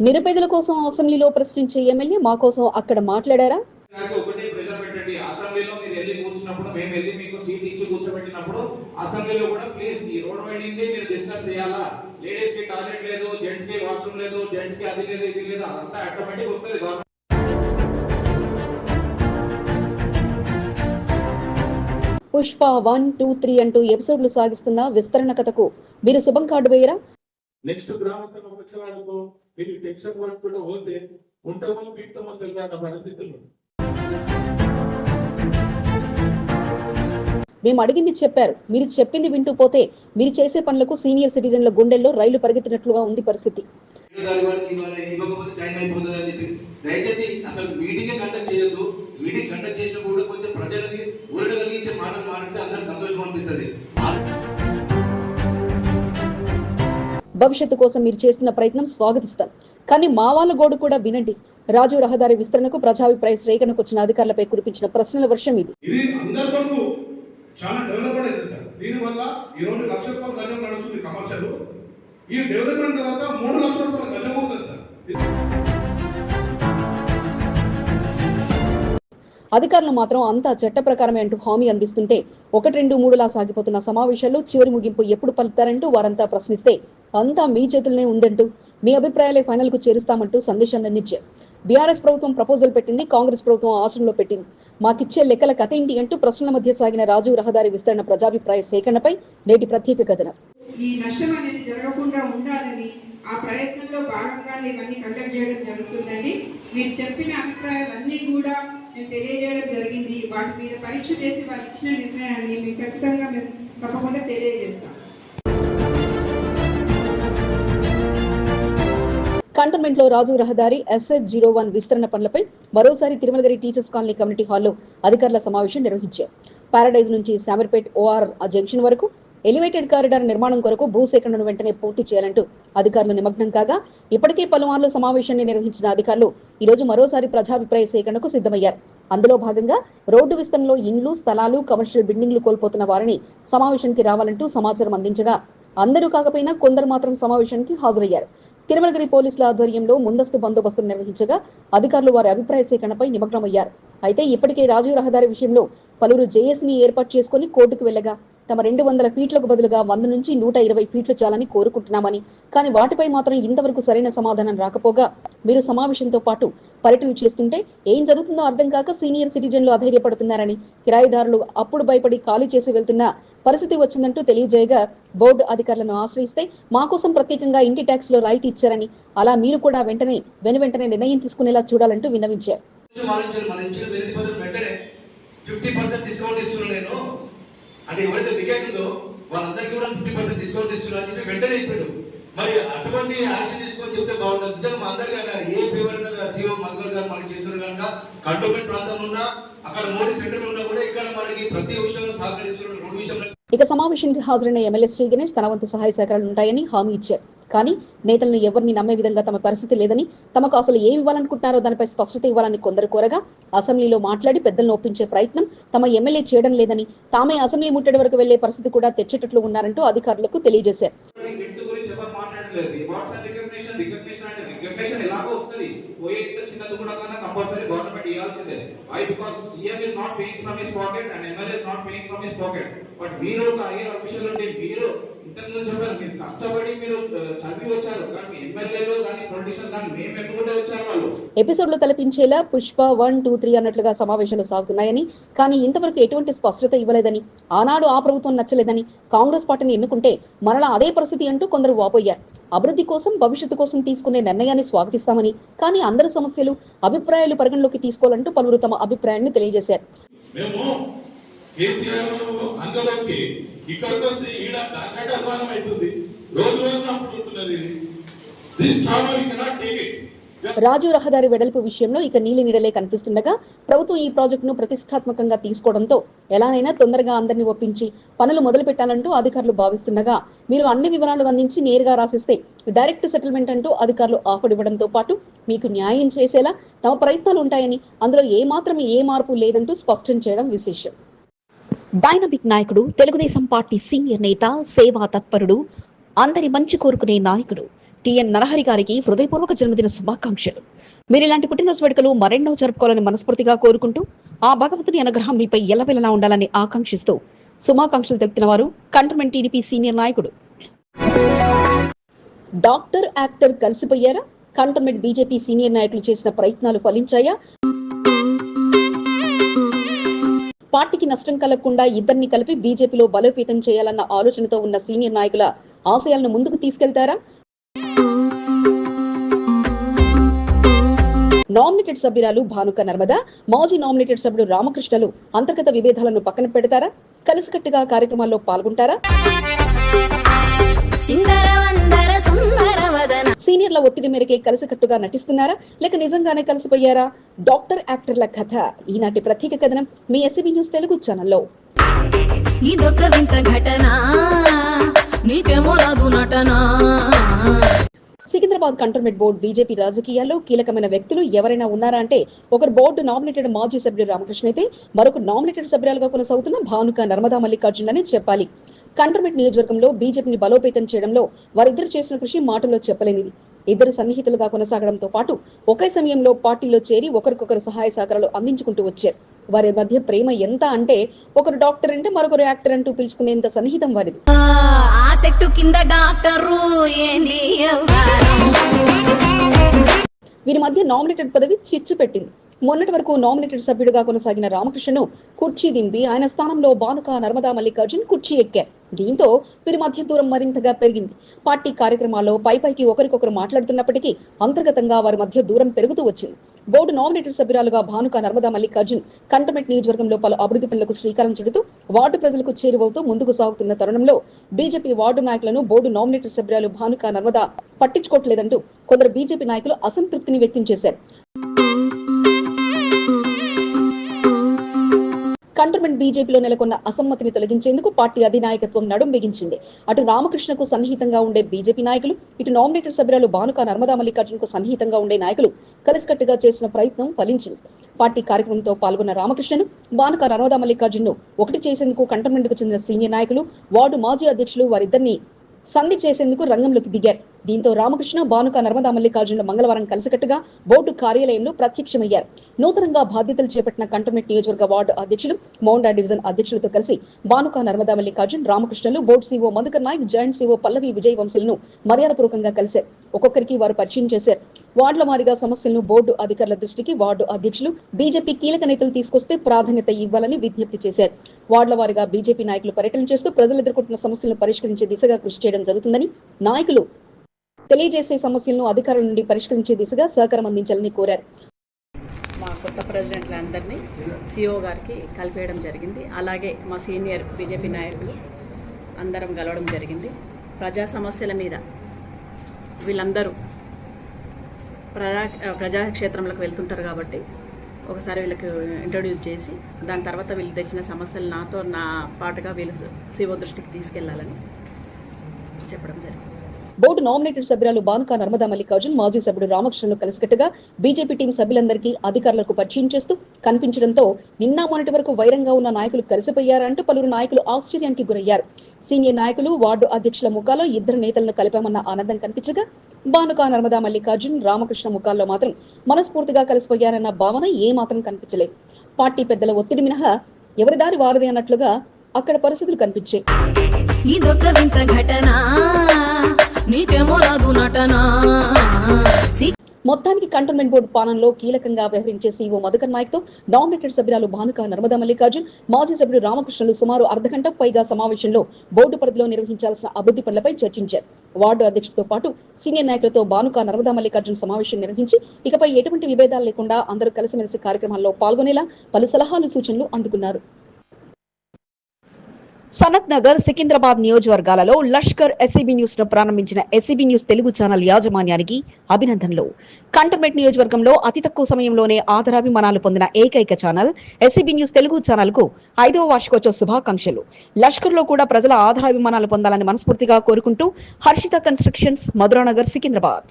నిరుపేదల కోసం అసెంబ్లీలో ప్రశ్నించే ఎమ్మెల్యే మా కోసం అక్కడ మాట్లాడారా? నాకు ఒకటే ప్రెషర్ పెట్టండి. అసెంబ్లీలో మీరు వెళ్ళి కూర్చున్నప్పుడు మేము వెళ్ళి మీకు సీట్ ఇచ్చి కూర్చోబెట్టినప్పుడు అసెంబ్లీలో కూడా ప్లీజ్ ఈ రోడ్ వైడింగ్ మీరు డిస్కస్ చేయాలా? లేడీస్కి టాయిలెట్ లేదు జెంట్స్కి వాష్రూమ్ లేదు జెంట్స్కి అది లేదు ఇది లేదు అదంతా ఆటోమేటిక్ వస్తుంది. Government Pushpa one two three అంటూ ఎపిసోడ్లు సాగిస్తున్న విస్తరణ కథకు మీరు శుభం కార్డు వేయరా నెక్స్ట్ వచ్చేవాళ్ళకు మీరు టెన్షన్ పడుకుంటూ పోతే ఉంటామో పీడతామో తెలియని పరిస్థితులు మేము అడిగింది చెప్పారు. మీరు చెప్పింది వింటూ పోతే మీరు చేసే పనులకు సీనియర్ సిటిజన్ల గుండెల్లో రైలు పరిగెత్తినట్లుగా ఉంది పరిస్థితి. దయచేసి అసలు మీటింగ్ కండక్ట్ చేయొద్దు. మీటింగ్ కండక్ట్ చేసినప్పుడు కొంచెం ప్రజలకి ఊరట కలిగించే మాటలు మాట్లాడితే అందరికి సంతోషం అనిపిస్తుంది. భవిష్యత్తు కోసం మీరు చేస్తున్న ప్రయత్నం స్వాగతిస్తాం. కానీ మా గోడు కూడా వినండి. రాజు రహదారి విస్తరణకు ప్రజాభిప్రాయ సేకరణకు వచ్చిన అధికారులపై కురిపించిన ప్రశ్నల వర్షం ఇది. చాలా డెవలప్ అయింది సార్. దీనివల్ల ఈ లక్ష రూపాయల గజం నడుస్తుంది కమర్షియల్. ఈ డెవలప్మెంట్ తర్వాత మూడు లక్షల రూపాయల గజం అవుతుంది సార్. అధికారులు మాత్రం అంతా చట్ట ప్రకారమే అంటూ హామీ అందిస్తుంటే ఒకటి రెండు మూడులా సాగిపోతున్న సమావేశాల్లో చివరి ముగింపు ఎప్పుడు పలుకుతారంటూ వారంతా ప్రశ్నిస్తే అంతా మీ చేతుల్లోనే ఉందంటూ మీ అభిప్రాయాలే ఫైనల్కు చేరుస్తామంటూ సందేశాన్ని అందించారు. బీఆర్ఎస్ ప్రభుత్వం ప్రపోజల్ పెట్టింది కాంగ్రెస్ ప్రభుత్వం ఆచరణలో పెట్టింది. మాకిచ్చే లెక్కల కథ ఏంటి అంటూ ప్రశ్నల మధ్య సాగిన రాజు రహదారి విస్తరణ ప్రజాభిప్రాయ సేకరణపై నేటి ప్రత్యేక కథనం. ఈ నష్టం అనేది జరగకుండా ఉండాలని ఆ ప్రయత్నంలో భాగంగానే ఇవన్నీ కండక్ట్ చేయడం జరుగుతుందండి. మీరు చెప్పిన అభిప్రాయాలన్నీ కూడా మేము తెలియజేయడం జరిగింది. వాటి మీద పరీక్ష చేసి వాళ్ళు ఇచ్చిన నిర్ణయాన్ని మేము ఖచ్చితంగా మేము తప్పకుండా తెలియజేస్తాం. కంటోన్మెంట్లో రాజు రహదారి ఎస్ఎస్ జీరో వన్ విస్తరణ పనులపై మరోసారి తిరుమలగిరి టీచర్స్ కాలనీ కమ్యూనిటీ హాల్లో అధికారుల సమావేశం నిర్వహించారు. పారాడైజ్ నుంచి శామర్పేట్ ఓఆర్ జంక్షన్ వరకు ఎలివేటెడ్ కారిడార్ నిర్మాణం కొరకు భూసేకరణను వెంటనే పూర్తి చేయాలంటూ అధికారులు నిమగ్నం కాగా ఇప్పటికే పలుమార్లు సమావేశాన్ని నిర్వహించిన అధికారులు ఈ రోజు మరోసారి ప్రజాభిప్రాయ సేకరణకు సిద్ధమయ్యారు. అందులో భాగంగా రోడ్డు విస్తరణలో ఇండ్లు స్థలాలు కమర్షియల్ బిల్డింగ్లు కోల్పోతున్న వారిని సమావేశానికి రావాలంటూ సమాచారం అందించగా అందరూ కాకపోయినా కొందరు మాత్రం సమావేశానికి హాజరయ్యారు. తిరుమలగిరి పోలీసుల ఆధ్వర్యంలో ముందస్తు బందోబస్తును నిర్వహించగా అధికారులు వారి అభిప్రాయ సేకరణపై నిమగ్నమయ్యారు. అయితే ఇప్పటికే రాజీవ్ రహదారి విషయంలో పలువురు జేఏసీని ఏర్పాటు చేసుకుని కోర్టుకు వెళ్ళగా తమ రెండు వందల ఫీట్లకు బదులుగా వంద నుంచి నూట ఇరవై ఫీట్లు చాలని కోరుకుంటున్నామని. కానీ వాటిపై మాత్రం ఇంతవరకు సరైన సమాధానం రాకపోగా మీరు సమావేశంతో పాటు పర్యటనలు చేస్తుంటే ఏం జరుగుతుందో అర్థం కాక సీనియర్ సిటిజన్లు అధైర్యపడుతున్నారని కిరాయిదారులు అప్పుడు భయపడి ఖాళీ చేసి వెళ్తున్న పరిస్థితి వచ్చిందంటూ తెలియజేయగా బోర్డు అధికారులను ఆశ్రయిస్తే మా కోసం ప్రత్యేకంగా ఇంటి ట్యాక్స్లో రాయితీ ఇచ్చారని అలా మీరు కూడా వెంటనే వెను వెంటనే నిర్ణయం తీసుకునేలా చూడాలంటూ విన్నవించారు. అంటే ఎవరైతే వికెట్ ఉందో వాళ్ళందరికీ కూడా ఫిఫ్టీ పర్సెంట్ డిస్కౌంట్ ఇస్తున్నా అని చెప్పి వెంటనే ఇప్పిండు మరి అటువంటి యాక్షన్ తీసుకొని చెప్తే బాగుంటుంది. నిజంగా మా అందరికీ అన్నారు ఏ ఫేవర్ సీఓ మంగళ్ గారు మనకి చేస్తున్నారు కనుక కంటోన్మెంట్ ప్రాంతంలో ఉన్నా అక్కడ మోడీ సెంటర్ ఉన్నా కూడా ఇక్కడ మనకి ప్రతి విషయంలో సహకరిస్తున్నారు రోడ్డు విషయంలో ఇక సమావేశానికి హాజరైన ఎమ్మెల్యే శ్రీ గణేష్ తన వంతు సహాయ సహకారాలు ఉంటాయని హామీ ఇచ్చారు. కానీ నేతలను ఎవరిని నమ్మే విధంగా తమ పరిస్థితి లేదని తమకు అసలు ఏమి ఇవ్వాలనుకుంటున్నారో దానిపై స్పష్టత ఇవ్వాలని కొందరు కోరగా అసెంబ్లీలో మాట్లాడి పెద్దలను ఒప్పించే ప్రయత్నం తమ ఎమ్మెల్యే చేయడం లేదని తామే అసెంబ్లీ ముట్టడి వరకు వెళ్ళే పరిస్థితి కూడా తెచ్చేటట్లు ఉన్నారంటూ అధికారులకు తెలియజేశారు. ఇన్ఫ్లేషన్ ఎలాగో వస్తుంది? పోయే ఇంత చిన్నది కూడా కన్నా కంపల్సరీ గవర్నమెంట్ ఇవ్వాల్సిందే. Why because CM is not paying from his pocket and MLA is not paying from his pocket but మీరు ఒక హైయర్ అఫీషియల్ ఉంటే మీరు ఇంతకు ముందు చెప్పారు మీరు కష్టపడి మీరు చదివి వచ్చారు. కానీ ఎమ్మెల్యేలు కానీ పొలిటీషియన్స్ కానీ మేము ఎప్పుడు వచ్చారు వాళ్ళు? ఎపిసోడ్లో తలపించేలా పుష్ప వన్ టూ త్రీ అన్నట్లుగా సమావేశాలు సాగుతున్నాయని కానీ ఇంతవరకు ఎటువంటి స్పష్టత ఇవ్వలేదని ఆనాడు ఆ ప్రభుత్వం నచ్చలేదని కాంగ్రెస్ పార్టీని ఎన్నుకుంటే మరలా అదే పరిస్థితి అంటూ కొందరు వాపోయారు. అభివృద్ధి కోసం భవిష్యత్తు కోసం తీసుకునే నిర్ణయాన్ని స్వాగతిస్తామని కానీ అందరి సమస్యలు అభిప్రాయాలు పరిగణలోకి తీసుకోవాలంటూ పలువురు తమ అభిప్రాయాన్ని తెలియజేశారు. రోజు రోజు రాజు రహదారి వెడల్పు విషయంలో ఇక నీలి నీడలే కనిపిస్తుండగా ప్రభుత్వం ఈ ప్రాజెక్టును ప్రతిష్టాత్మకంగా తీసుకోవడంతో ఎలానైనా తొందరగా అందరినీ ఒప్పించి పనులు మొదలు పెట్టాలంటూ అధికారులు భావిస్తుండగా మీరు అన్ని వివరాలు అందించి నేరుగా రాసిస్తే డైరెక్ట్ సెటిల్మెంట్ అంటూ అధికారులు ఆకుడివ్వడంతో పాటు మీకు న్యాయం చేసేలా తమ ప్రయత్నాలు ఉంటాయని అందులో ఏ ఏ మార్పు లేదంటూ స్పష్టం చేయడం విశేషం. డైనమిక్ నాయకుడు తెలుగుదేశం పార్టీ సీనియర్ నేత సేవా తత్పరుడు అందరి మంచి కోరుకునే నాయకుడు. టిఎన్ నరహరి గారికి హృదయపూర్వక జన్మదిన శుభాకాంక్షలు. మీరు ఇలాంటి పుట్టినరోజు వేడుకలు మరెన్నో జరుపుకోవాలని మనస్ఫూర్తిగా కోరుకుంటూ ఆ భగవతుని అనుగ్రహం మీపై ఎలవెలలా ఉండాలని ఆకాంక్షిస్తూ శుభాకాంక్షలు తెలుపుతున్న వారు కంటర్మెంట్ టీడీపీ సీనియర్ నాయకుడు. డాక్టర్ యాక్టర్ కలిసిపోయారా? కంటర్మెంట్ బీజేపీ సీనియర్ నాయకులు చేసిన ప్రయత్నాలు ఫలించాయా? పార్టీకి నష్టం కలగకుండా ఇద్దరిని కలిపి బీజేపీలో బలోపేతం చేయాలన్న ఆలోచనతో ఉన్న సీనియర్ నాయకుల ఆశయాలను ముందుకు తీసుకెళ్తారా? నామినేటెడ్ సభ్యురాలు భానుక నర్మద మాజీ నామినేటెడ్ సభ్యుడు రామకృష్ణలు అంతర్గత విభేదాలను పక్కన పెడతారా? కలిసికట్టుగా కార్యక్రమాల్లో పాల్గొంటారా? సీనియర్ల ఒత్తిడి మేరకే కలిసికట్టుగా నటిస్తున్నారా? లేక నిజంగానే కలిసిపోయారా? డాక్టర్ యాక్టర్ల కథ ఈనాటి ప్రత్యేక కథనం మీ ఎస్సీబీ న్యూస్ తెలుగు ఛానల్లో. ఇదొక వింత ఘటన. నీకేమో రాదు నటనా? సికింద్రాబాద్ కంటోన్మెంట్ బోర్డు బీజేపీ రాజకీయాల్లో కీలకమైన వ్యక్తులు ఎవరైనా ఉన్నారా అంటే ఒకరు బోర్డు నామినేటెడ్ మాజీ సభ్యుడు రామకృష్ణ అయితే మరొక నామినేటెడ్ సభ్యురాలుగా కొనసాగుతున్న భానుక నర్మదా మల్లికార్జున్ అని చెప్పాలి. కంటోన్మెంట్ నియోజకవర్గంలో బీజేపీని బలోపేతం చేయడంలో వారిద్దరు చేసిన కృషి మాటల్లో చెప్పలేనిది. ఇద్దరు సన్నిహితులుగా కొనసాగడంతో పాటు ఒకే సమయంలో పార్టీలో చేరి ఒకరికొకరు సహాయ సహకారాలు అందించుకుంటూ వచ్చారు. వారి మధ్య ప్రేమ ఎంత అంటే ఒకరు డాక్టర్ అంటే మరొకరు యాక్టర్ అంటూ పిలుచుకునేంత సన్నిహితం వారిది. చెట్టు కింద డాక్టరు ఏంది? వీరి మధ్య నామినేటెడ్ పదవి చిచ్చు పెట్టింది. మొన్నటి వరకు నామినేటెడ్ సభ్యుడిగా కొనసాగిన రామకృష్ణను కుర్చీ దింపి ఆయన స్థానంలో బానుక నర్మదా మల్లికార్జున్ కుర్చీ ఎక్కారు. దీంతో వీరి మధ్య దూరం మరింతగా పెరిగింది. పార్టీ కార్యక్రమాల్లో పై పైకి ఒకరికొకరు మాట్లాడుతున్నప్పటికీ అంతర్గతంగా వారి మధ్య దూరం పెరుగుతూ వచ్చింది. బోర్డు నామినేటెడ్ సభ్యురాలుగా భానుక నర్మదా మల్లికార్జున్ కంటమెట్ నియోజకవర్గంలో పలు అభివృద్ధి పనులకు శ్రీకారం చుడుతూ వార్డు ప్రజలకు చేరువవుతూ ముందుకు సాగుతున్న తరుణంలో బీజేపీ వార్డు నాయకులను బోర్డు నామినేటెడ్ సభ్యురాలు భానుక నర్మదా పట్టించుకోవట్లేదంటూ కొందరు బీజేపీ నాయకులు అసంతృప్తిని వ్యక్తం చేశారు. కంటోన్మెంట్ బీజేపీలో నెలకొన్న అసమ్మతిని తొలగించేందుకు పార్టీ అధినాయకత్వం నడుం బిగించింది. అటు రామకృష్ణకు సన్నిహితంగా ఉండే బీజేపీ నాయకులు ఇటు నామినేటెడ్ సభ్యురాలు బానుక నర్మదా మల్లికార్జునకు సన్నిహితంగా ఉండే నాయకులు కలిసికట్టుగా చేసిన ప్రయత్నం ఫలించింది. పార్టీ కార్యక్రమంతో పాల్గొన్న రామకృష్ణను బానుక నర్మదా మల్లికార్జున్ను ఒకటి చేసేందుకు కంటోన్మెంట్కు చెందిన సీనియర్ నాయకులు వార్డు మాజీ అధ్యక్షులు వారిద్దరిని సంధి చేసేందుకు రంగంలోకి దిగారు. దీంతో రామకృష్ణ భానుక నర్మదా మల్లికార్జునులు మంగళవారం కలిసికట్టుగా బోర్డు కార్యాలయంలో ప్రత్యక్షమయ్యారు. నూతనంగా బాధ్యతలు చేపట్టిన కంటోన్మెంట్ నియోజకవర్గ వార్డు అధ్యక్షులు మౌండా డివిజన్ అధ్యక్షులతో కలిసి Bhanuka Narmada Mallikarjun రామకృష్ణలు board CO Madhukar Nayak joint CO Pallavi Vijay వంశీలను మర్యాదపూర్వకంగా కలిశారు. ఒక్కొక్కరికి వారు పరిచయం చేశారు. వార్డుల వారీగా సమస్యలను బోర్డు అధికారుల దృష్టికి వార్డు అధ్యక్షులు బీజేపీ కీలక నేతలు తీసుకొస్తే ప్రాధాన్యత ఇవ్వాలని విజ్ఞప్తి చేశారు. వార్డుల వారీగా బీజేపీ నాయకులు పర్యటన చేస్తూ ప్రజలు ఎదుర్కొంటున్న సమస్యలను పరిష్కరించే దిశగా కృషి చేయడం జరుగుతుందని నాయకులు తెలియజేసే సమస్యలను అధికారుల నుండి పరిష్కరించే దిశగా సహకారం అందించాలని కోరారు. మా కొత్త ప్రెసిడెంట్లందరినీ సిఓ గారికి కలిపేయడం జరిగింది. అలాగే మా సీనియర్ బీజేపీ నాయకులు అందరం కలవడం జరిగింది. ప్రజా సమస్యల మీద వీళ్ళందరూ ప్రజా ప్రజాక్షేత్రంలోకి వెళ్తుంటారు కాబట్టి ఒకసారి వీళ్ళకి ఇంట్రడ్యూస్ చేసి దాని తర్వాత వీళ్ళు తెచ్చిన సమస్యలు నాతో నా పాటుగా వీళ్ళు శివ దృష్టికి తీసుకెళ్ళాలని చెప్పడం జరిగింది. బోర్డు నామినేటెడ్ సభ్యురాలు బానుక నర్మదా మల్లికార్జున్ మాజీ సభ్యుడు రామకృష్ణను కలిసికట్టుగా బీజేపీ టీం సభ్యులందరికీ అధికారులకు పరిచయం చేస్తూ కనిపించడంతో నిన్న మొన్నటి వరకు వైరంగా ఉన్న నాయకులు కలిసిపోయారంటూ పలువురు నాయకులు ఆశ్చర్యానికి గురయ్యారు. సీనియర్ నాయకులు వార్డు అధ్యక్షుల ముఖాలో ఇద్దరు నేతలను కలిపామన్న ఆనందం కనిపించగా బానుక నర్మదా మల్లికార్జున్ రామకృష్ణ ముఖాల్లో మాత్రం మనస్ఫూర్తిగా కలిసిపోయారన్న భావన ఏమాత్రం కనిపించలేదు. పార్టీ పెద్దల ఒత్తిడి మినహా ఎవరి దారి వారదే అన్నట్లుగా అక్కడ పరిస్థితులు కనిపించాయి. ఇదొక వింత ఘటన. నీకేమో రాదు నటనా? మొత్తానికి కంటోన్మెంట్ బోర్డు పాలనలో కీలకంగా వ్యవహరించే సీఓ మధుకర్ నాయక్తో నామినేటెడ్ సభ్యురాలు భానుక నర్మదా మల్లికార్జున్ మాజీ సభ్యుడు రామకృష్ణలు సుమారు అర్ధగంటకు పైగా సమావేశంలో బోర్డు పరిధిలో నిర్వహించాల్సిన అభివృద్ధి పనులపై చర్చించారు. వార్డు అధ్యక్షుడితో పాటు సీనియర్ నాయకులతో భానుక నర్మదా మల్లికార్జున్ సమావేశం నిర్వహించి ఇకపై ఎటువంటి విభేదాలు లేకుండా అందరూ కలిసిమెలిసి కార్యక్రమాల్లో పాల్గొనేలా పలు సలహాలు సూచనలు అందుకున్నారు. సనత్ నగర్ సికింద్రాబాద్ నియోజకవర్గాలలో లష్కర్ ఎస్సీబీ న్యూస్ను ప్రారంభించిన ఎస్సీబీ న్యూస్ తెలుగు ఛానల్ యాజమాన్యానికి అభినందనలు. కంటోన్మెంట్ నియోజకవర్గంలో అతి తక్కువ సమయంలోనే ఆదరాభిమానాలు పొందిన ఏకైక ఛానల్ ఎస్సీబీ న్యూస్ తెలుగు ఛానల్కు ఐదవ వార్షికోత్సవ శుభాకాంక్షలు. లష్కర్లో కూడా ప్రజల ఆదరాభిమానాలు పొందాలని మనస్ఫూర్తిగా కోరుకుంటూ హర్షిత కన్స్ట్రక్షన్స్ మధురానగర్ సికింద్రాబాద్.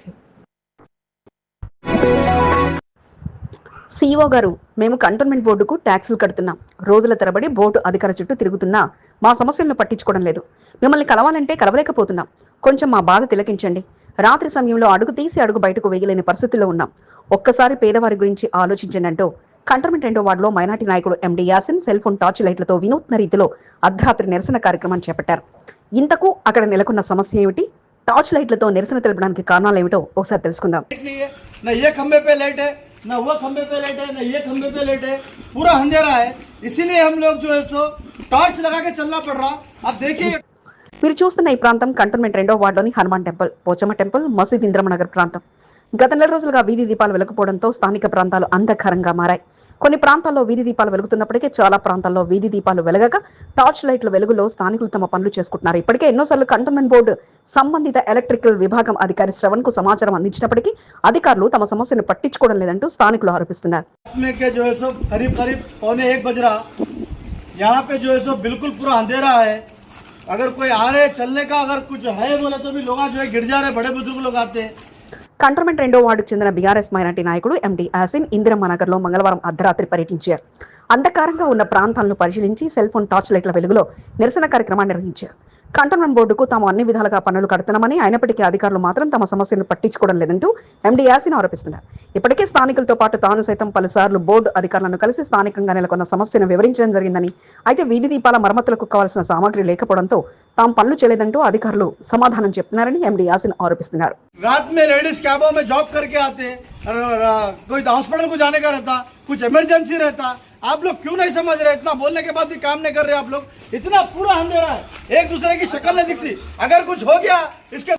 సిఈఓ గారు మేము కంటోన్మెంట్ బోర్డుకు ట్యాక్సులు కడుతున్నాం. రోజుల తరబడి బోర్డు అధికార చుట్టూ తిరుగుతున్నా మా సమస్యలను పట్టించుకోవడం లేదు. మిమ్మల్ని కలవాలంటే కలవలేకపోతున్నాం. కొంచెం మా బాధ తిలకించండి. రాత్రి సమయంలో అడుగు తీసి అడుగు బయటకు వేయలేని పరిస్థితుల్లో ఉన్నాం. ఒక్కసారి పేదవారి గురించి ఆలోచించండి అంటూ కంటోన్మెంట్ రెండో వార్డులో మైనార్టీ నాయకుడు MD Yasin cell phone torch లైట్లతో వినూత్న రీతిలో అర్ధరాత్రి నిరసన కార్యక్రమాన్ని చేపట్టారు. ఇంతకు అక్కడ నెలకొన్న సమస్య ఏమిటి? టార్చ్ లైట్లతో నిరసన తెలపడానికి కారణాలు ఏమిటో ఒకసారి తెలుసుకుందాం. न ये खंबे पे लाइट है न वो खंबे पे लाइट है न ये खंबे पे लाइट है पूरा अंधेरा है इसीलिए हम लोग जो है सो टॉर्च लगा के चलना पड़ रहा अब देखिए మీరు చూస్తున్న ఈ ప్రాంతం కంటోన్మెంట్ రెండో వార్డులోని హనుమాన్ టెంపుల్ పోచమ్మ టెంపుల్ మసీద్ ఇంద్రమనగర్ ప్రాంతం గత నెల రోజులుగా వీధి దీపాలు వెలకపోవడంతో స్థానిక ప్రాంతాలు అంధకారంగా మారాయి కొన్ని ప్రాంతాల్లో వీధి దీపాలు వెలుగుతున్నప్పటికీ చాలా ప్రాంతాల్లో వీధి దీపాలు వెలగక టార్చ్ లైట్ల వెలుగులో స్థానికులు తమ పనులు చేసుకుంటున్నారు ఇప్పటికే ఎన్నోసార్లు కంటోన్మెంట్ బోర్డు సంబంధిత ఎలక్ట్రికల్ విభాగం అధికారి శ్రవణ్ కు సమాచారం అందించినప్పటికీ అధికారులు తమ సమస్యను పట్టించుకోవడం లేదంటూ స్థానికులు ఆరోపిస్తున్నారు में के जो है सो करीब करीब पौने एक बज रहा यहाँ पे जो है सो बिल्कुल पूरा अंधेरा है अगर कोई आ रहे चलने का अगर कुछ है बोले तो भी लोग जो है गिर जा रहे बड़े बुजुर्ग लोग आते हैं కంటోన్మెంట్ రెండో వార్డుకు చెందిన బీఆర్ఎస్ మైనార్టీ నాయకుడు ఎండి యాసిన్ ఇందిరమ్మ నగర్లో మంగళవారం అర్ధరాత్రి పర్యటించారు. అంధకారంగా ఉన్న ప్రాంతాలను పరిశీలించి సెల్ ఫోన్ టార్చ్ లైట్ల వెలుగులో నిరసన కార్యక్రమాన్ని నిర్వహించారు. కంటోన్మెంట్ బోర్డుకు తాము అన్ని విధాలుగా పనులు కడుతున్నామని అయినప్పటికీ అధికారులు మాత్రం తమ సమస్యలను పట్టించుకోవడం లేదంటూ ఎండి యాసిన్ ఆరోపిస్తున్నారు. ఇప్పటికే స్థానికులతో పాటు తాను సైతం పలుసార్లు బోర్డు అధికారులను కలిసి స్థానికంగా నెలకొన్న సమస్యను వివరించడం జరిగిందని అయితే వీధి దీపాల మరమ్మతులకు కావాల్సిన సామాగ్రి లేకపోవడంతో తాము పనులు చేయలేదంటూ అధికారులు సమాధానం చెప్తున్నారని ఎండి యాసిన్ ఆరోపిస్తున్నారు रात में लेडीज कैबों में जॉब करके आते हैं और, और, कोई हॉस्पिटल को जाने का रहता कुछ इमरजेंसी रहता आप लोग क्यों नहीं समझ रहे इतना बोलने के बाद भी काम नहीं कर रहे आप लोग इतना पूरा अंधेरा है एक दूसरे की शक्ल नहीं दिखती अगर कुछ हो गया इसके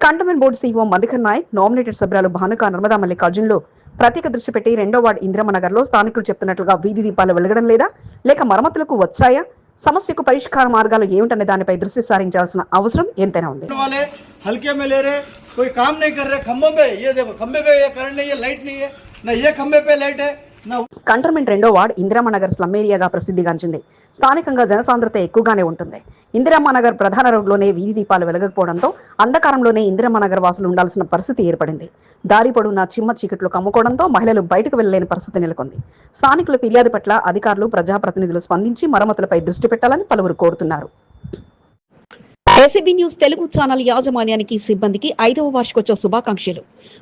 cantonment board CEO Madhukar Nayak nominated సభ్యురాలు భానుక నర్మదా మల్లికార్జున్లు ప్రత్యేక దృష్టి పెట్టి రెండో వార్డు ఇంద్రమ్మ నగర్ లో స్థానికులు చెప్తున్నట్లుగా వీధి దీపాలు వెలగడం లేదా లేక మరమ్మతులకు వచ్చాయా సమస్యకు పరిష్కార మార్గాలు ఏమిటనే దానిపై దృష్టి సారించాల్సిన అవసరం ఎంతైనా ఉంది वाले हल्के में ले रहे कोई काम नहीं कर रहे खम्भों पे ये देखो खम्भे पे ये करंट नहीं है लाइट नहीं है न ये खम्भे पे लाइट है కంటర్మెంట్ రెండో వార్డ్ ఇందిరమ్మ నగర్ స్లమ్ ఏరియాగా ప్రసిద్ధిగాంచింది. స్థానికంగా జనసాంద్రత ఎక్కువగానే ఉంటుంది. ఇందిరమ్మ నగర్ ప్రధాన రోడ్లోనే వీధి దీపాలు వెలగకపోవడంతో అంధకారంలోనే ఇందిరమ్మ నగర్ వాసులు ఉండాల్సిన పరిస్థితి ఏర్పడింది. దారి పొడవునా చిమ్మ చీకట్లు కమ్ముకోవడంతో మహిళలు బయటకు వెళ్ళలేని పరిస్థితి నెలకొంది. స్థానికుల ఫిర్యాదు పట్ల అధికారులు ప్రజాప్రతినిధులు స్పందించి మరమ్మతులపై దృష్టి పెట్టాలని పలువురు కోరుతున్నారు. ఏసీబీ న్యూస్ తెలుగు ఛానల్ యాజమాన్యానికి సిబ్బందికి ఐదవ వార్షికోత్సవ శుభాకాంక్షలు.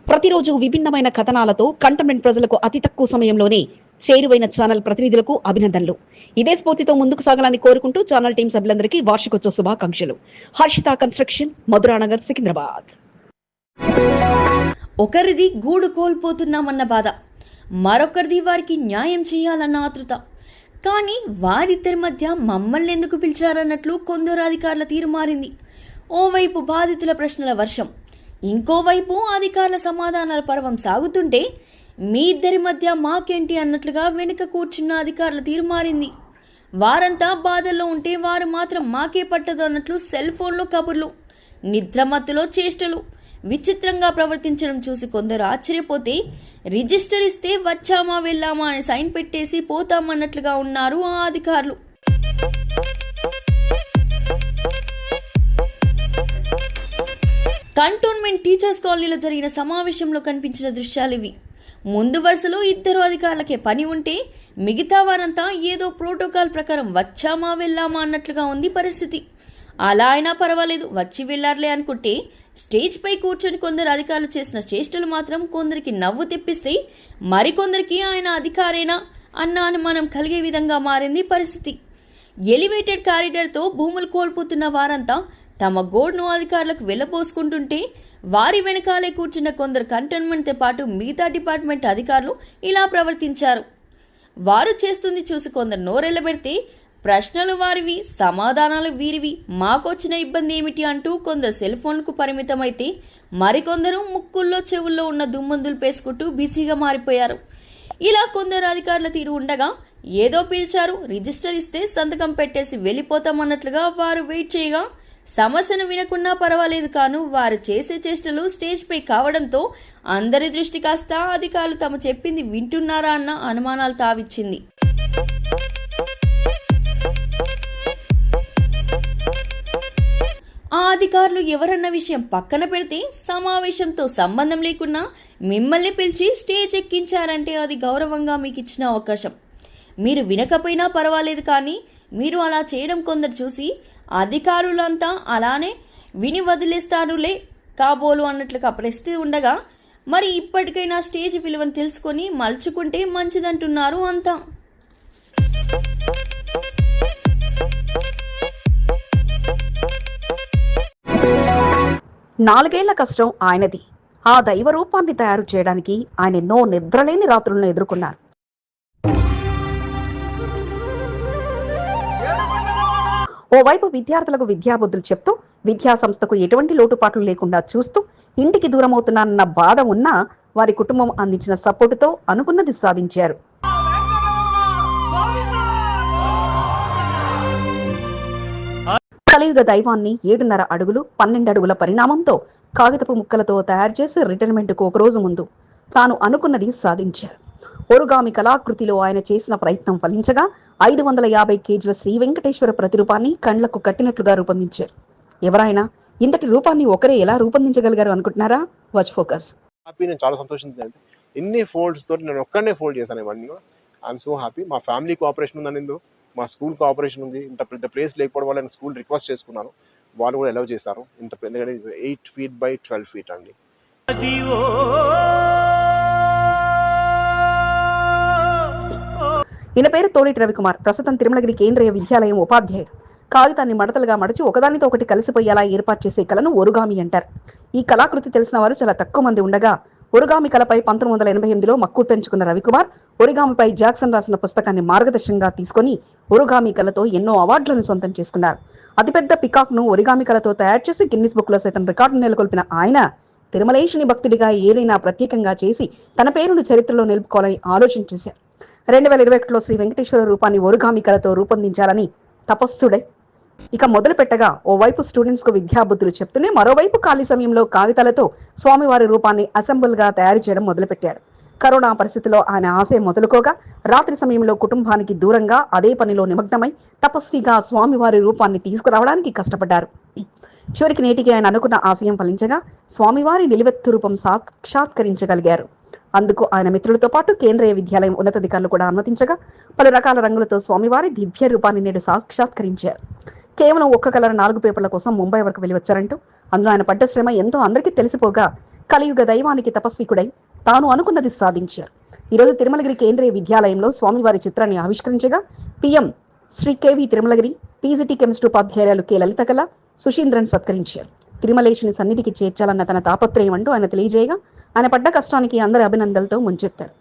ప్రతిరోజు విభిన్నమైన కథనాలతో కంటోన్మెంట్ ప్రజలకు అతి తక్కువ సమయంలోనే చేరువైన ఛానల్ ప్రతినిధులకు అభినందనలు. ఇదే స్ఫూర్తితో ముందుకు సాగాలని కోరుకుంటూ ఛానల్ టీం సభ్యులందరికీ వార్షికోత్సవ శుభాకాంక్షలు. హర్షిత కన్స్ట్రక్షన్ మధురానగర్ సికింద్రాబాద్. ఒకరిది గూడు కోల్పోతున్నామన్న బాధ మరొకరిది వారికి న్యాయం చేయాలన్న ఆతృత. కానీ వారిద్దరి మధ్య మమ్మల్ని ఎందుకు పిలిచారన్నట్లు కొందరు అధికారుల తీరు మారింది. ఓవైపు బాధితుల ప్రశ్నల వర్షం ఇంకోవైపు అధికారుల సమాధానాల పర్వం సాగుతుంటే మీ ఇద్దరి మధ్య మాకేంటి అన్నట్లుగా వెనుక కూర్చున్న అధికారుల తీరు మారింది. వారంతా బాధల్లో ఉంటే వారు మాత్రం మాకే పట్టదు అన్నట్లు సెల్ ఫోన్లో కబుర్లు నిద్రమత్తులో చేష్టలు విచిత్రంగా ప్రవర్తించడం చూసి కొందరు ఆశ్చర్యపోతే రిజిస్టర్ ఇస్తే వచ్చామా వెళ్ళామా అని సైన్ పెట్టేసి పోతామన్నట్లుగా ఉన్నారు ఆ అధికారులు. కంటోన్మెంట్ టీచర్స్ కాలనీలో జరిగిన సమావేశంలో కనిపించిన దృశ్యాలు ఇవి. ముందు వరుసలో ఇద్దరు అధికారులకే పని ఉంటే మిగతా వారంతా ఏదో ప్రోటోకాల్ ప్రకారం వచ్చామా వెళ్ళామా అన్నట్లుగా ఉంది పరిస్థితి. అలా అయినా పర్వాలేదు వచ్చి వెళ్ళారులే అనుకుంటే స్టేజ్పై కూర్చొని కొందరు అధికారులు చేసిన చేష్టలు మాత్రం కొందరికి నవ్వు తెప్పిస్తే మరికొందరికి ఆయన అధికారేనా అన్న అనుమానం కలిగే విధంగా మారింది పరిస్థితి. ఎలివేటెడ్ కారిడార్తో భూములు కోల్పోతున్న వారంతా తమ గోడ్ను అధికారులకు వెళ్ళబోసుకుంటుంటే వారి వెనకాలే కూర్చున్న కొందరు కంటోన్మెంట్తో పాటు మిగతా డిపార్ట్మెంట్ అధికారులు ఇలా ప్రవర్తించారు. వారు చేస్తుంది చూసి కొందరు నోరెళ్ళబెడితే ప్రశ్నలు వారివి సమాధానాలు వీరివి. మాకొచ్చిన ఇబ్బంది ఏమిటి అంటూ కొందరు సెల్ ఫోన్కు పరిమితమైతే మరికొందరు ముక్కుల్లో చెవుల్లో ఉన్న దుమ్మందులు పేసుకుంటూ బిజీగా మారిపోయారు. ఇలా కొందరు అధికారుల తీరు ఉండగా ఏదో పిలిచారు రిజిస్టర్ ఇస్తే సంతకం పెట్టేసి వెళ్ళిపోతామన్నట్లుగా వారు వెయిట్ చేయగా సమస్యను వినకున్నా పర్వాలేదు కాను వారు చేసే చేష్టలు స్టేజ్పై కావడంతో అందరి దృష్టి కాస్త అధికారులు తమ చెప్పింది వింటున్నారా అన్న అనుమానాలు తావిచ్చింది. ఆ అధికారులు ఎవరన్న విషయం పక్కన పెడితే సమావేశంతో సంబంధం లేకున్నా మిమ్మల్ని పిలిచి స్టేజ్ ఎక్కించారంటే అది గౌరవంగా మీకు ఇచ్చిన అవకాశం. మీరు వినకపోయినా పర్వాలేదు కానీ మీరు అలా చేయడం కొందరు చూసి అధికారులంతా అలానే విని వదిలేస్తారులే కాబోలు అన్నట్లుగా పరిస్థితి ఉండగా మరి ఇప్పటికైనా స్టేజ్ విలువను తెలుసుకొని మలుచుకుంటే మంచిదంటున్నారు అంతా. నాలుగేళ్ళ కష్టం ఆయనది. ఆ దైవ రూపాన్ని తయారు చేయడానికి ఆయన ఎన్నో నిద్రలేని రాత్రులను ఎదుర్కొన్నారు. ఓవైపు విద్యార్థులకు విద్యాబుద్ధులు చెప్తూ విద్యా సంస్థకు ఎటువంటి లోటుపాట్లు లేకుండా చూస్తూ ఇంటికి దూరమవుతున్నానన్న బాధ ఉన్నా వారి కుటుంబం అందించిన సపోర్టుతో అనుకున్నది సాధించారు. కలియుగ దైవాన్ని ఏడున్నర అడుగులు పన్నెండు అడుగుల పరిణామంతో కాగితపు ముక్కలతో తయారు చేసి రిటైర్మెంట్కు ఒక రోజు ముందు తాను అనుకున్నది సాధించారు. ఒరుగామి కళాకృతిలో ఆయన చేసిన ప్రయత్నం ఫలించగా ఐదు వందల యాభై కేజీల శ్రీ వెంకటేశ్వర ప్రతిరూపాన్ని కండ్లకు కట్టినట్లుగా రూపొందించారు. ఎవరైనా ఇంతటి రూపాన్ని ఒకరే ఎలా రూపొందించగలిగారు అనుకుంటున్నారా? వాచ్ ఫోకస్ హ్యాపీ నేను చాలా సంతోషించింది ఎన్ని ఫోల్డ్స్ తోటి నేను ఒక్కనే ఫోల్డ్ చేశాను ఇవన్నీ ఐఎమ్ సో హ్యాపీ మా ఫ్యామిలీ కోఆపరేషన్ ఉందని మా స్కూల్ కోఆపరేషన్ ఉంది. ఇంత పెద్ద ప్లేస్ లేకపోవడం వల్ల నేను స్కూల్ రిక్వెస్ట్ చేసుకున్నాను. వాళ్ళు కూడా అలౌ చేశారు. ఇంత పెద్ద eight feet by twelve feet అండి. ఈయన పేరు తోలిటి రవికుమార్. ప్రస్తుతం తిరుమలగిరి కేంద్రీయ విద్యాలయం ఉపాధ్యాయుడు. కాగితాన్ని మడతలుగా మడచి ఒకదానితో ఒకటి కలిసిపోయేలా ఏర్పాటు చేసే కళను ఒరుగామి అంటారు. ఈ కళాకృతి తెలిసిన వారు చాలా తక్కువ మంది ఉండగా ఒరుగామి కళపై పంతొమ్మిది వందల ఎనభై ఎనిమిదిలో మక్కువ పెంచుకున్న రవికుమార్ ఒరిగామిపై జాక్సన్ రాసిన పుస్తకాన్ని మార్గదర్శంగా తీసుకొని ఒరుగామి కళతో ఎన్నో అవార్డులను సొంతం చేసుకున్నారు. అతిపెద్ద పికాక్ను ఒరిగామి కళతో తయారు చేసి గిన్నిస్ బుక్లో సైతం రికార్డు నెలకొల్పిన ఆయన తిరుమలేశుని భక్తుడిగా ఏదైనా ప్రత్యేకంగా చేసి తన పేరును చరిత్రలో నిలుపుకోవాలని ఆలోచన చేశారు. రెండు వేల ఇరవై ఒకటిలో శ్రీ వెంకటేశ్వర రూపాన్ని ఒరుగామి కళతో రూపొందించాలని తపస్సుడై ఇక మొదలు పెట్టగా ఓవైపు స్టూడెంట్స్కు విద్యాబుద్ధులు చెప్తూనే మరోవైపు ఖాళీ సమయంలో కాగితాలతో స్వామివారి రూపాన్ని అసెంబుల్గా తయారు చేయడం మొదలుపెట్టారు. కరోనా పరిస్థితిలో ఆయన ఆశయం మొదలుకోగా రాత్రి సమయంలో కుటుంబానికి దూరంగా అదే పనిలో నిమగ్నమై తపస్విగా స్వామివారి రూపాన్ని తీసుకురావడానికి కష్టపడ్డారు. చివరికి నేటికి ఆయన అనుకున్న ఆశయం ఫలించగా స్వామివారి నిలువెత్తు రూపం సాక్షాత్కరించగలిగారు. అందుకు ఆయన మిత్రులతో పాటు కేంద్రీయ విద్యాలయం ఉన్నతాధికారులు కూడా అనుమతించగా పలు రకాల రంగులతో స్వామివారి దివ్య రూపాన్ని నేడు సాక్షాత్కరించారు. కేవలం ఒక్క కలర్ నాలుగు పేపర్ల కోసం ముంబై వరకు వెళ్ళి వచ్చారంటూ అందులో ఆయన పడ్డ శ్రమ ఎంతో అందరికీ తెలిసిపోగా కలియుగ దైవానికి తపస్వికుడై తాను అనుకున్నది సాధించారు. ఈరోజు తిరుమలగిరి కేంద్రీయ విద్యాలయంలో స్వామివారి చిత్రాన్ని ఆవిష్కరించగా PM Shri KV Tirumalagiri PGT chemistry ఉపాధ్యాయులు కె. లలిత కళ సుశీంద్రన్ సత్కరించారు. తిరుమలేశుని సన్నిధికి చేర్చాలన్న తన తాపత్రయం అంటూ ఆయన తెలియజేయగా ఆయన పడ్డ కష్టానికి అందరి అభినందనలతో ముంచెత్తారు.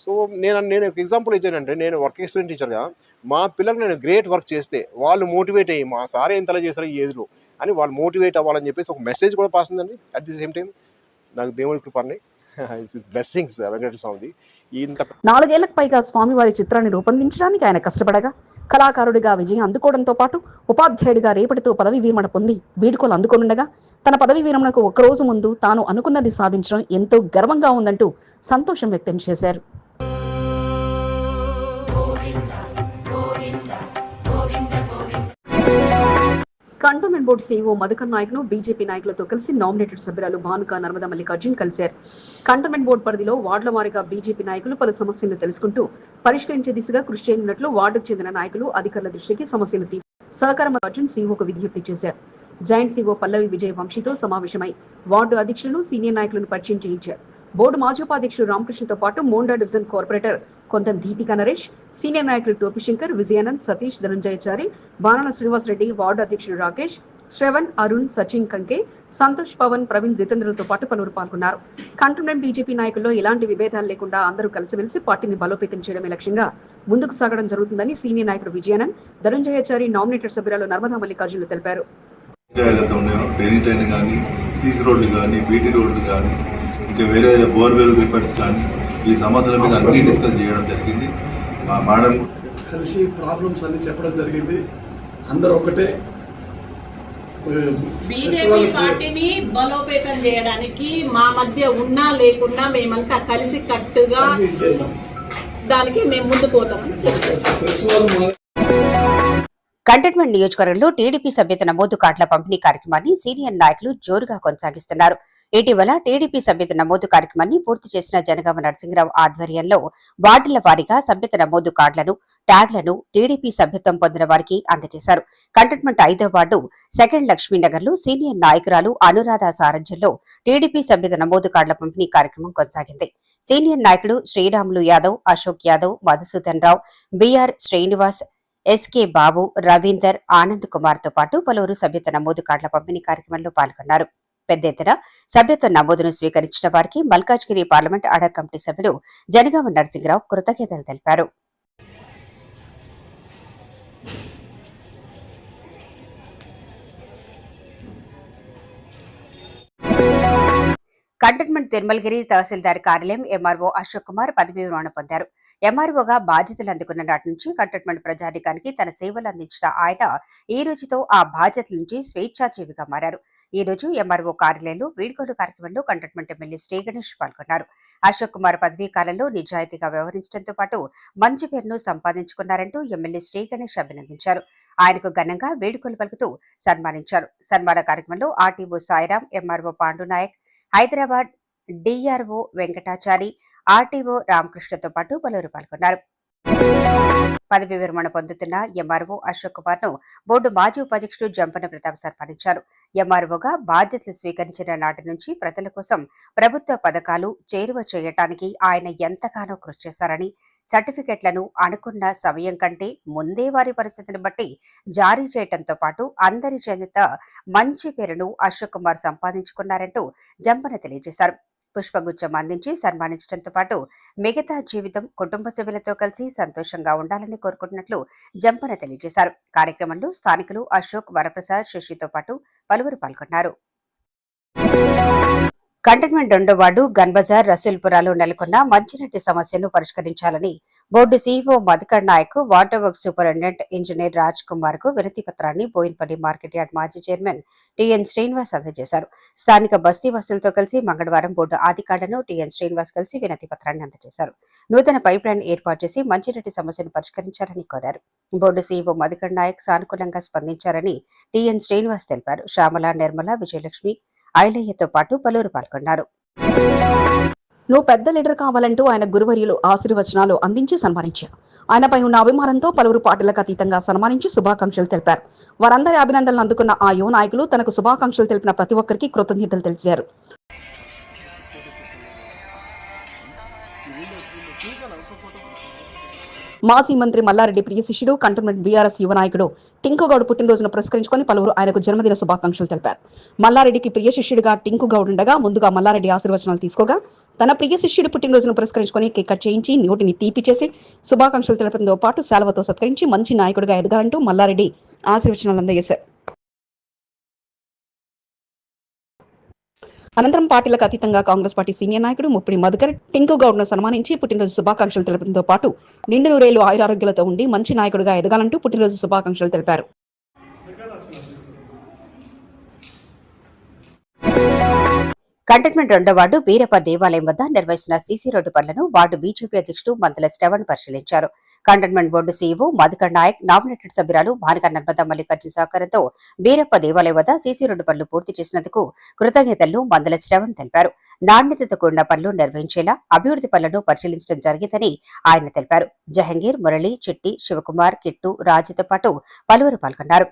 సో నేను నేను ఒక ఎగ్జాంపుల్ ఇచ్చానంటే నేను వర్క్ ఎక్స్పీరియన్స్ టీచర్గా మా పిల్లలకు నేను గ్రేట్ వర్క్ చేస్తే వాళ్ళు మోటివేట్ అయ్యి మా సార్ ఎంతలా చేశారు ఈ ఏజ్లో అని వాళ్ళు మోటివేట్ అవ్వాలని చెప్పేసి ఒక మెసేజ్ కూడా పాస్ ఉందండి. అట్ ది సేమ్ టైం నాకు దేవుడి కృపని బ్లెస్సింగ్స్ uh, వెంకటేశ్వర స్వామిది. ఇంత నాలుగేళ్ళకు పైగా స్వామివారి చిత్రాన్ని రూపొందించడానికి ఆయన కష్టపడగా కళాకారుడిగా విజయం అందుకోవడంతో పాటు ఉపాధ్యాయుడిగా రేపటితో పదవి విరమణ పొంది వీడుకోలు అందుకోనుండగా తన పదవి విరమణకు ఒక్కరోజు ముందు తాను అనుకున్నది సాధించడం ఎంతో గర్వంగా ఉందంటూ సంతోషం వ్యక్తం చేశారు. కంటోన్మెంట్ బోర్డు సీఈఓ మధుకర్ నాయక్ను బీజేపీ నాయకులతో కలిసి నామినేటెడ్ సభ్యురాలు భానుక నర్మదా మల్లికార్జున్ కలిశారు. కంటోన్మెంట్ బోర్డు పరిధిలో వార్డుల వారీగా బీజేపీ నాయకులు పలు సమస్యలను తెలుసుకుంటూ పరిష్కరించే దిశగా కృషి చేయనున్నట్లు వార్డుకు చెందిన నాయకులు అధికారుల దృష్టికి సమస్యలు తీసి సహకారం అర్జున్ సీఈఓకు విజ్ఞప్తి చేశారు. జాయింట్ సీఓ పల్లవి విజయ వంశీతో సమావేశమై వార్డు అధ్యక్షులను సీనియర్ నాయకులను పరిచయం చేయించారు. బోర్డు మాజీ ఉపాధ్యక్షుడు రామకృష్ణతో పాటు మోండా డివిజన్ కార్పొరేటర్ కొంత దీపిక నరేష్ సీనియర్ నాయకులు టోపి శంకర్ విజయానంద్ సతీష్ ధనంజయచారి బాణాల శ్రీనివాస్ రెడ్డి వార్డు అధ్యక్షుడు రాకేష్ శ్రవణ్ అరుణ్ సచిన్ కంకే సంతోష్ పవన్ ప్రవీణ్ జితేంద్రతో పాటు పలువురు పాల్గొన్నారు. కంటోన్మెంట్ బీజేపీ నాయకుల్లో ఎలాంటి విభేదాలు లేకుండా అందరూ కలిసిమెలిసి పార్టీని బలోపేతం చేయడమే లక్ష్యంగా ముందుకు సాగడం జరుగుతుందని సీనియర్ నాయకుడు విజయానంద్ ధనంజయచారి నామినేటెడ్ సభ్యురాలు నర్మదా మల్లికార్జునులు తెలిపారు. ఏదైతే ఉన్నాయో అయిన కానీ సీసీ రోడ్లు కానీ బీటీ రోడ్లు కానీ ఇంకా వేరే బోర్వెల్ రిపేర్స్ కానీ ఈ సమస్యల మీద అన్ని డిస్కస్ చేయడం జరిగింది. మా మేడం కలిసి ప్రాబ్లమ్స్ అన్ని చెప్పడం జరిగింది. అందరూ ఒకటే బీజేపీ పార్టీని బలోపేతం చేయడానికి మా మధ్య ఉన్నా లేకున్నా మేమంతా కలిసి కట్టుగా దానికి మేము ముందు పోతామని ప్రెస్ వాళ్ళు మా కంటైన్మెంట్ నియోజకవర్గంలో టీడీపీ సభ్యత నమోదు కార్డుల పంపిణీ కార్యక్రమాన్ని సీనియర్ నాయకులు జోరుగా కొనసాగిస్తున్నారు. ఇటీవల టీడీపీ సభ్యత నమోదు కార్యక్రమాన్ని పూర్తి చేసిన జనగామ నరసింహరావు ఆధ్వర్యంలో వార్డుల వారీగా సభ్యత నమోదు కార్డులను ట్యాగ్లను టీడీపీ సభ్యత్వం పొందిన వారికి అందజేశారు. కంటైన్మెంట్ ఐదో వార్డు సెకండ్ లక్ష్మీనగర్లో సీనియర్ నాయకురాలు అనురాధ సారంజంలో టీడీపీ సభ్యత నమోదు కార్డుల పంపిణీ కార్యక్రమం కొనసాగింది. సీనియర్ నాయకుడు శ్రీరాములు యాదవ్ అశోక్ యాదవ్ మధుసూదన్ రావు బిఆర్ శ్రీనివాస్ ఎస్కే బాబు రవీందర్ ఆనంద్ కుమార్తో పాటు పలువురు సభ్యత నమోదు కార్డుల పంపిణీ కార్యక్రమంలో పాల్గొన్నారు. పెద్ద ఎత్తున సభ్యత్వ నమోదును స్వీకరించిన వారికి మల్కాజ్గిరి పార్లమెంట్ అడా కమిటీ సభ్యుడు జనగామ నరసింహరావు కృతజ్ఞతలు తెలిపారు. కంటోన్మెంట్ తిరుమలగిరి తహసీల్దార్ కార్యాలయం ఎంఆర్ఓ అశోక్ కుమార్ పదవి విరమణ పొందారు. ఎంఆర్ఓగా బాధ్యతలు అందుకున్న నాటి నుంచి కంటోన్మెంట్ ప్రజానికానికి తన సేవలు అందించిన ఆయన ఈ రోజుతో ఆ బాధ్యతల నుంచి స్వేచ్ఛాజీవిగా మారారు. ఈ రోజు ఎంఆర్ఓ కార్యాలయంలో వీడ్కోలు కార్యక్రమంలో కంటోన్మెంట్ ఎమ్మెల్యే శ్రీ గణేష్ పాల్గొన్నారు. అశోక్ కుమార్ పదవీ కాలంలో నిజాయితీగా వ్యవహరించడంతో పాటు మంచి పేరును సంపాదించుకున్నారంటూ ఎమ్మెల్యే శ్రీ గణేష్ అభినందించారు. ఆయనకు ఘనంగా వేడుకలు పలుకుతూ సన్మానించారు. సన్మాన కార్యక్రమంలో RTO Sairam MRO Pandunayak Hyderabad DRO Venkatachari RTO రామకృష్ణతో పాటు పలువురు పాల్గొన్నారు. పదవి విరమణ పొందుతున్న ఎంఆర్ఓ అశోక్ కుమార్ను బోర్డు మాజీ ఉపాధ్యక్షుడు జంపన ప్రతాప్ సన్మానించారు. ఎంఆర్ఓగా బాధ్యతలు స్వీకరించిన నాటి నుంచి ప్రజల కోసం ప్రభుత్వ పథకాలు చేరువ చేయటానికి ఆయన ఎంతగానో కృషి చేశారని సర్టిఫికెట్లను అనుకున్న సమయం కంటే ముందే వారి పరిస్థితిని బట్టి జారీ చేయటంతో పాటు అందరి చేత మంచి పేరును అశోక్ కుమార్ సంపాదించుకున్నారంటూ జంపన తెలియజేశారు. పుష్పగుచ్చం అందించి సన్మానించడంతో పాటు మిగతా జీవితం కుటుంబ సభ్యులతో కలిసి సంతోషంగా ఉండాలని కోరుకుంటున్నట్లు జంపన తెలియజేశారు. కార్యక్రమంలో స్థానికులు అశోక్ వరప్రసాద్ శశితో పాటు పలువురు పాల్గొన్నారు. కంటైన్మెంట్ రెండో వార్డు గన్బజార్ రసూల్పురాలో నెలకొన్న మంచినీటి సమస్యను పరిష్కరించాలని board CEO Madhukar Nayak water work superintendent engineer Raj కుమార్కు వినతి పత్రాన్ని బోయిన్పల్లి మార్కెట్ యార్డ్ మాజీ చైర్మన్ టిఎన్ శ్రీనివాస్ అందజేశారు. స్థానిక బస్తీ వసూలతో కలిసి మంగళవారం బోర్డు అధికారులను టిఎన్ శ్రీనివాస్ కలిసి వినతి పత్రాన్ని అందజేశారు. నూతన పైప్ లైన్ ఏర్పాటు చేసి మంచినీటి సమస్యను పరిష్కరించాలని కోరారు. బోర్డు సీఈఓ మధుకర్ నాయక్ సానుకూలంగా స్పందించారని టిఎన్ శ్రీనివాస్ తెలిపారు. శ్యామల నిర్మల విజయలక్ష్మి ఐలయ్యతో పాటు పలువురు పాల్గొన్నారు. నువ్వు పెద్ద లీడర్ కావాలంటూ ఆయన గురువర్యులు ఆశీర్వచనాలు అందించి సన్మానించారు. ఆయనపై ఉన్న అభిమానంతో పలువురు పార్టీలకు అతీతంగా సన్మానించి శుభాకాంక్షలు తెలిపారు. వారందరి అభినందనలు అందుకున్న ఆ యువ నాయకులు తనకు శుభాకాంక్షలు తెలిపిన ప్రతి ఒక్కరికి కృతజ్ఞతలు తెలిపారు. మాజీ మంత్రి మల్లారెడ్డి ప్రియ శిష్యుడు కంటోన్మెంట్ బీఆర్ఎస్ యువ నాయకుడు టింకుగౌడ్ పుట్టినరోజును పురస్కరించుకుని పలువురు ఆయనకు జన్మదిన శుభాకాంక్షలు తెలిపారు. మల్లారెడ్డికి ప్రియ శిష్యుడిగా టింకుగౌడ్ ఉండగా ముందుగా మల్లారెడ్డి ఆశీర్వచనాలు తీసుకోగా తన ప్రియ శిష్యుడి పుట్టినరోజును పురస్కరించుకుని కేక్ కట్ చేయించి నోటిని తీపి చేసి శుభాకాంక్షలు తెలపడంతో పాటు శాలవతో సత్కరించి మంచి నాయకుడిగా ఎదగాలంటూ మల్లారెడ్డి ఆశీర్వచనాలు అందజేశారు. అనంతరం పార్టీలకు అతీతంగా కాంగ్రెస్ పార్టీ సీనియర్ నాయకుడు ముప్పిడి మధుకర్ టింకు గౌడ్ సన్మానించి పుట్టినరోజు శుభాకాంక్షలు తెలపడంతో పాటు నిండు నూరేళ్ళు ఆయురారోగ్యాలతో ఉండి మంచి నాయకుడిగా ఎదగాలంటూ పుట్టినరోజు శుభాకాంక్షలు తెలిపారు. కంటోన్మెంట్ రెండో వార్డు బీరప్ప దేవాలయం వద్ద నిర్వహిస్తున్న సీసీ రోడ్డు పనులను వార్డు బీజేపీ అధ్యక్షుడు మంతుల శ్రవణ్ పరిశీలించారు. Cantonment board CEO Madhukar Nayak nominated సభ్యురాలు భానుక నర్మద మల్లికార్జున సహకారంతో బీరప్ప దేవాలయం వద్ద సీసీ రోడ్డు పనులు పూర్తి చేసినందుకు కృతజ్ఞతలను మందుల శ్రవణ్ తెలిపారు. నాణ్యతతో కూడిన పనులు నిర్వహించేలా అభివృద్ధి పనులను పరిశీలించడం జరిగిందని ఆయన తెలిపారు. జహంగీర్ మురళి చిట్టి శివకుమార్ కిట్టు రాజుతో పాటు పలువురు పాల్గొన్నారు.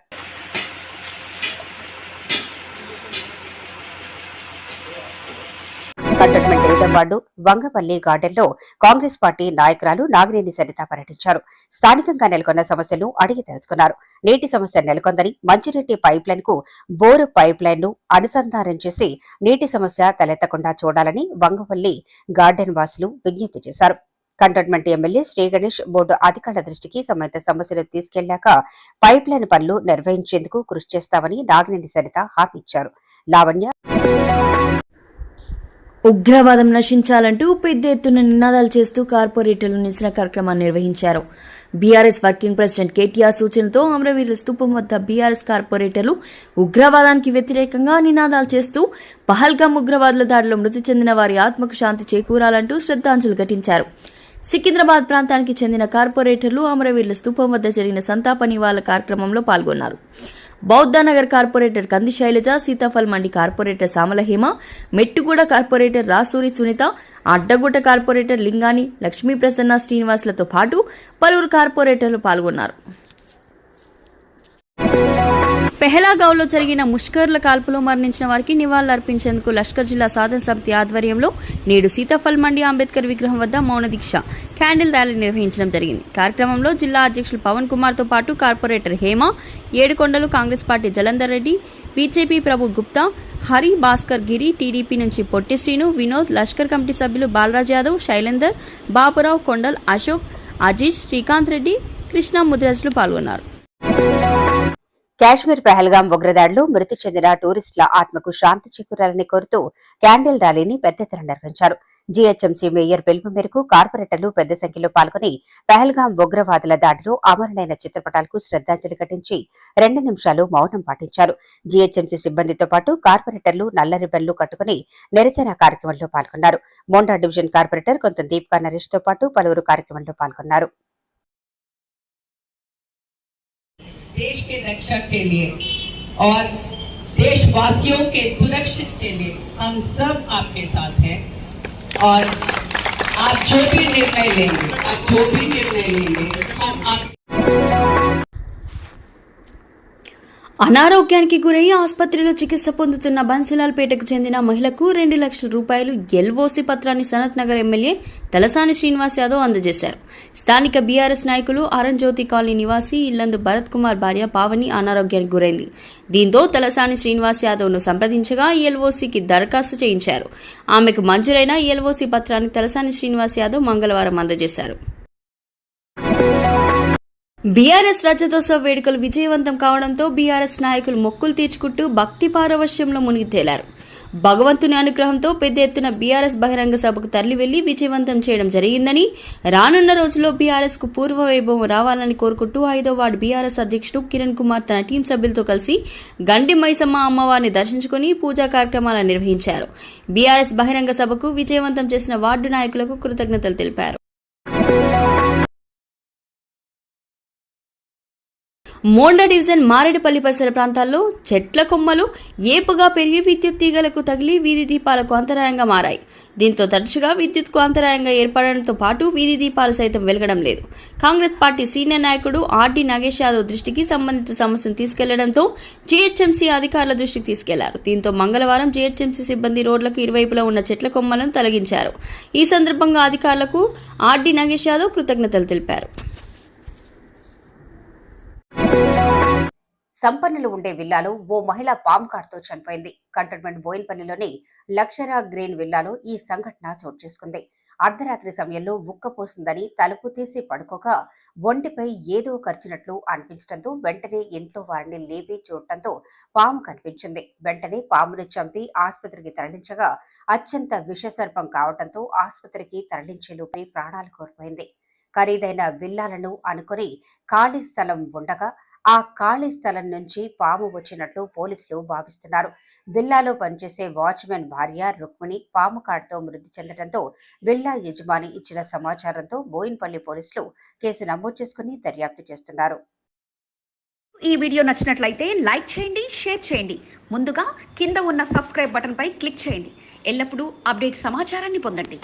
కంటోన్మెంట్ ఏడో వార్డు వంగపల్లి గార్డెన్లో కాంగ్రెస్ పార్టీ నాయకురాలు నాగినేని సరిత పర్యటించారు. స్థానికంగా నెలకొన్న సమస్యలను అడిగి తెలుసుకున్నారు. నీటి సమస్య నెలకొందని మంచినీటి పైప్ లైన్కు బోరు పైప్ లైన్ను అనుసంధానం చేసి నీటి సమస్య తలెత్తకుండా చూడాలని వంగపల్లి గార్డెన్ వాసులు విజ్ఞప్తి చేశారు. Cantonment MLA Shri Ganesh board అధికారుల దృష్టికి సంబంధిత సమస్యలు తీసుకెళ్ళాక పైప్ లైన్ పనులు నిర్వహించేందుకు కృషి చేస్తామని నాగినేని సరిత హామీ ఇచ్చారు. లావణ్య ఉగ్రవాదం నశించాలంటూ పెద్ద ఎత్తున నినాదాలు చేస్తూ కార్పొరేటర్లు నిరసన కార్యక్రమాన్ని నిర్వహించారు. బీఆర్ఎస్ వర్కింగ్ ప్రెసిడెంట్ కేటీఆర్ సూచనతో అమరవీరుల స్థూపం వద్ద బీఆర్ఎస్ కార్పొరేటర్లు ఉగ్రవాదానికి వ్యతిరేకంగా నినాదాలు చేస్తూ పహల్గామ్ ఉగ్రవాదుల దాడిలో మృతి చెందిన వారి ఆత్మకు శాంతి చేకూరాలంటూ శ్రద్ధాంజలు ఘటించారు. సికింద్రాబాద్ ప్రాంతానికి చెందిన కార్పొరేటర్లు అమరవీరుల స్థూపం వద్ద జరిగిన సంతాప నివాళ కార్యక్రమంలో పాల్గొన్నారు. Bouddhanagar corporator Kandi Shailaja Sitaphal Mandi corporator Samala Hema Mettuguda corporator Rasuri Sunitha Addagutta corporator Lingani Lakshmi Prasanna శ్రీనివాసులతో పాటు పలువురు కార్పొరేటర్లు పాల్గొన్నారు. పెహలాగావ్లో జరిగిన ముష్కర్ల కాల్పులో మరణించిన వారికి నివాళులర్పించేందుకు లష్కర్ జిల్లా సాధన సమితి ఆధ్వర్యంలో నేడు సీతాఫల్ మండి అంబేద్కర్ విగ్రహం వద్ద మౌన దీక్ష క్యాండిల్ ర్యాలీ నిర్వహించడం జరిగింది. కార్యక్రమంలో జిల్లా అధ్యక్షులు పవన్ కుమార్తో పాటు corporator Hema Yedukondalu Congress party Jalandhar Reddy BJP Prabhu Gupta Hari Bhaskar Giri TDP నుంచి పొట్టి శ్రీను వినోద్ లష్కర్ కమిటీ సభ్యులు బాలరాజ్ యాదవ్ శైలేందర్ బాపురావు కొండల్ అశోక్ అజీష్ శ్రీకాంత్ రెడ్డి కృష్ణ ముదిరాజులు పాల్గొన్నారు. కాశ్మీర్ పెహల్గాం ఉగ్రదాడిలో మృతి చెందిన టూరిస్టుల ఆత్మకు శాంతి చేకూరాలని కోరుతూ క్యాండిల్ ర్యాలీని పెద్ద ఎత్తున నిర్వహించారు. జీహెచ్ఎంసీ మేయర్ పిలుపు మేరకు కార్పొరేటర్లు పెద్ద సంఖ్యలో పాల్గొని పెహల్గాం ఉగ్రవాదుల దాడిలో అమరులైన చిత్రపటాలకు శ్రద్ధాంజలి ఘటించి రెండు నిమిషాలు మౌనం పాటించారు. జీహెచ్ఎంసీ సిబ్బందితో పాటు కార్పొరేటర్లు నల్ల రిబ్బన్లు కట్టుకుని నిరసన కార్యక్రమంలో పాల్గొన్నారు. మోండా డివిజన్ కార్పొరేటర్ కొంత దీప్కా నరేష్తో పాటు పలువురు కార్యక్రమంలో పాల్గొన్నారు. देश के रक्षा के लिए और देशवासियों के सुरक्षित के लिए हम सब आपके साथ हैं। और आप जो भी निर्णय लेंगे, आप जो भी निर्णय लेंगे, हम आप అనారోగ్యానికి గురై ఆసుపత్రిలో చికిత్స పొందుతున్న బన్సిలాల్పేటకు చెందిన మహిళకు రెండు లక్షల రూపాయలు ఎల్ఓసి పత్రాన్ని సనత్ నగర్ ఎమ్మెల్యే తలసాని శ్రీనివాస్ యాదవ్ అందజేశారు. స్థానిక బీఆర్ఎస్ నాయకులు అరంజ్యోతి కాలనీ నివాసి ఇల్లందు భరత్ కుమార్ భార్య పావని అనారోగ్యానికి గురైంది. దీంతో తలసాని శ్రీనివాస్ యాదవ్ను సంప్రదించగా ఎల్ఓసికి దరఖాస్తు చేయించారు. ఆమెకు మంజూరైన ఎల్ఓసి పత్రాన్ని తలసాని శ్రీనివాస్ యాదవ్ మంగళవారం అందజేశారు. బీఆర్ఎస్ రజతోత్సవ వేడుకలు విజయవంతం కావడంతో బీఆర్ఎస్ నాయకులు మొక్కులు తీర్చుకుంటూ భక్తి పారవశ్యంలో మునిగి తేలారు. భగవంతుని అనుగ్రహంతో పెద్ద ఎత్తున బీఆర్ఎస్ బహిరంగ సభకు తరలివెళ్ళి విజయవంతం చేయడం జరిగిందని రానున్న రోజుల్లో బీఆర్ఎస్కు పూర్వ వైభవం రావాలని కోరుకుంటూ ఐదో వార్డు బీఆర్ఎస్ అధ్యక్షుడు కిరణ్ కుమార్ తన టీం సభ్యులతో కలిసి గండి మైసమ్మ అమ్మవారిని దర్శించుకుని పూజా కార్యక్రమాలను నిర్వహించారు. బీఆర్ఎస్ బహిరంగ సభకు విజయవంతం చేసిన వార్డు నాయకులకు కృతజ్ఞతలు తెలిపారు. మోండా డివిజన్ మారేడుపల్లి పరిసర ప్రాంతాల్లో చెట్ల కొమ్మలు ఏపుగా పెరిగి విద్యుత్ తీగలకు తగిలి వీధి దీపాలకు అంతరాయంగా మారాయి. దీంతో తరచుగా విద్యుత్కు అంతరాయంగా ఏర్పడడంతో పాటు వీధి దీపాలు సైతం వెలగడం లేదు. కాంగ్రెస్ పార్టీ సీనియర్ నాయకుడు ఆర్డీ నాగేష్ యాదవ్ దృష్టికి సంబంధిత సమస్యను తీసుకెళ్ళడంతో జీహెచ్ఎంసీ అధికారుల దృష్టికి తీసుకెళ్ళారు. దీంతో మంగళవారం జీహెచ్ఎంసీ సిబ్బంది రోడ్లకు ఇరువైపులా ఉన్న చెట్ల కొమ్మలను తొలగించారు. ఈ సందర్భంగా అధికారులకు ఆర్డీ నాగేష్ యాదవ్ కృతజ్ఞతలు తెలిపారు. సంపన్నులు ఉండే విల్లాలో ఓ మహిళ పాము కాటుతో చనిపోయింది. కంటోన్మెంట్ బోయిన్పల్లిలోని లక్షరా గ్రీన్ విల్లాలో ఈ సంఘటన చోటు చేసుకుంది. అర్ధరాత్రి సమయంలో ఉక్కపోస్తుందని తలుపు తీసి పడుకోక ఒంటిపై ఏదో కరిచినట్లు అనిపించడంతో వెంటనే ఇంట్లో వారిని లేపి చూడటంతో పాము కనిపించింది. వెంటనే పామును చంపి ఆసుపత్రికి తరలించగా అత్యంత విషసర్పం కావడంతో ఆసుపత్రికి తరలించేలోపే ప్రాణాలు కోల్పోయింది. ఖరీదైన విల్లాలను అనుకుని ఖాళీ స్థలం ఉండగా ఆ ఖాళీ స్థలం నుంచి పాము వచ్చినట్లు పోలీసులు భావిస్తున్నారు. బిల్లాలో పనిచేసే వాచ్మెన్ భార్య రుక్మిణి పాము కాటుతో మృతి చెందడంతో బిల్లా యజమాని ఇచ్చిన సమాచారంతో బోయిన్పల్లి పోలీసులు కేసు నమోదు చేసుకుని దర్యాప్తు చేస్తున్నారు. ఈ వీడియో నచ్చినట్లయితే లైక్ చేయండి షేర్ చేయండి. ముందుగా కింద ఉన్న సబ్స్క్రైబ్ బటన్పై క్లిక్ చేయండి. ఎల్లప్పుడూ అప్డేట్ సమాచారాన్ని పొందండి.